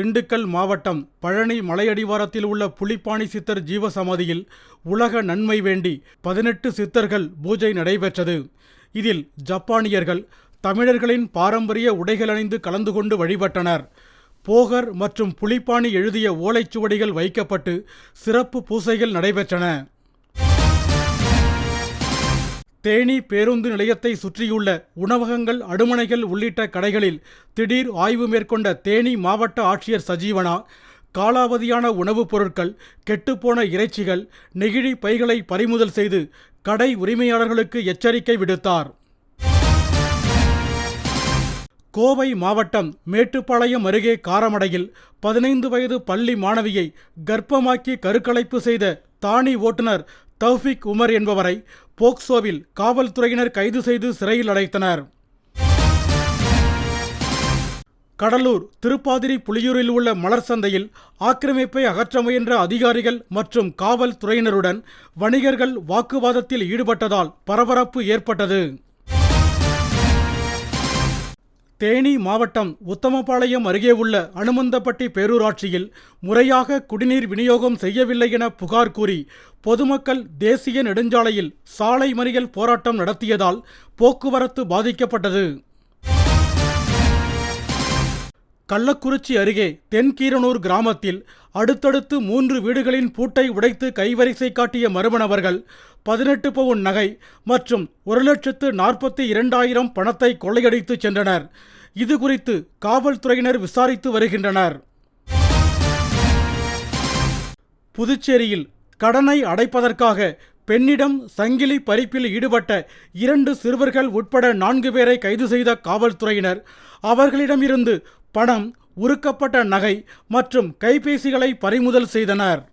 திண்டுக்கல் மாவட்டம் பழனி மலையடிவாரத்தில் உள்ள புலிப்பாணி சித்தர் ஜீவசமாதியில் உலக நன்மை வேண்டி பதினெட்டு சித்தர்கள் பூஜை நடைபெற்றது. இதில் ஜப்பானியர்கள் தமிழர்களின் பாரம்பரிய உடைகள் அணிந்து கலந்து கொண்டு வழிபட்டனர். போகர் மற்றும் புலிப்பாணி எழுதிய ஓலைச்சுவடிகள் வைக்கப்பட்டு சிறப்பு பூசைகள் நடைபெற்றன. தேனி பேருந்து நிலையத்தை சுற்றியுள்ள உணவகங்கள் அடுமனைகள் உள்ளிட்ட கடைகளில் திடீர் ஆய்வு மேற்கொண்ட தேனி மாவட்ட ஆட்சியர் சஜீவனா காலாவதியான உணவுப் பொருட்கள் கெட்டுப்போன இறைச்சிகள் நெகிழி பைகளை பறிமுதல் செய்து கடை உரிமையாளர்களுக்கு எச்சரிக்கை விடுத்தார். கோவை மாவட்டம் மேட்டுப்பாளையம் அருகே காரமடையில் பதினைந்து வயது பள்ளி மாணவியை கர்ப்பமாக்கி கருக்கலைப்பு செய்த தானி ஓட்டுநர் தௌஃபிக் உமர் என்பவரை போக்சோவில் காவல்துறையினர் கைது செய்து சிறையில் அடைத்தனர். கடலூர் திருப்பாதிரி புலியூரில் உள்ள மலர் சந்தையில் ஆக்கிரமிப்பை அகற்ற முயன்ற அதிகாரிகள் மற்றும் காவல்துறையினருடன் வணிகர்கள் வாக்குவாதத்தில் ஈடுபட்டதால் பரபரப்பு ஏற்பட்டது. தேனி மாவட்டம் உத்தமபாளையம் அருகே உள்ள அனுமந்தப்பட்டி பேரூராட்சியில் முறையாக குடிநீர் விநியோகம் செய்யவில்லை என புகார் கூறி பொதுமக்கள் தேசிய நெடுஞ்சாலையில் சாலை மறியல் போராட்டம் நடத்தியதால் போக்குவரத்து பாதிக்கப்பட்டது. கள்ளக்குறிச்சி அருகே தென்கீரனூர் கிராமத்தில் அடுத்தடுத்து மூன்று வீடுகளின் பூட்டை உடைத்து கைவரிசை காட்டிய மர்ம பதினெட்டு பவுன் நகை மற்றும் ஒரு லட்சத்து நாற்பத்தி இரண்டாயிரம் பணத்தை கொள்ளையடித்து சென்றனர். இது குறித்து காவல்துறையினர் விசாரித்து வருகின்றனர். புதுச்சேரியில் கடனை அடைப்பதற்காக பெண்ணிடம் சங்கிலி பறிப்பில் ஈடுபட்ட இரண்டு சிறுவர்கள் உட்பட நான்கு பேரை கைது செய்த காவல்துறையினர் அவர்களிடமிருந்து பணம் உருக்கப்பட்ட நகை மற்றும் கைபேசிகளை பறிமுதல் செய்தனர்.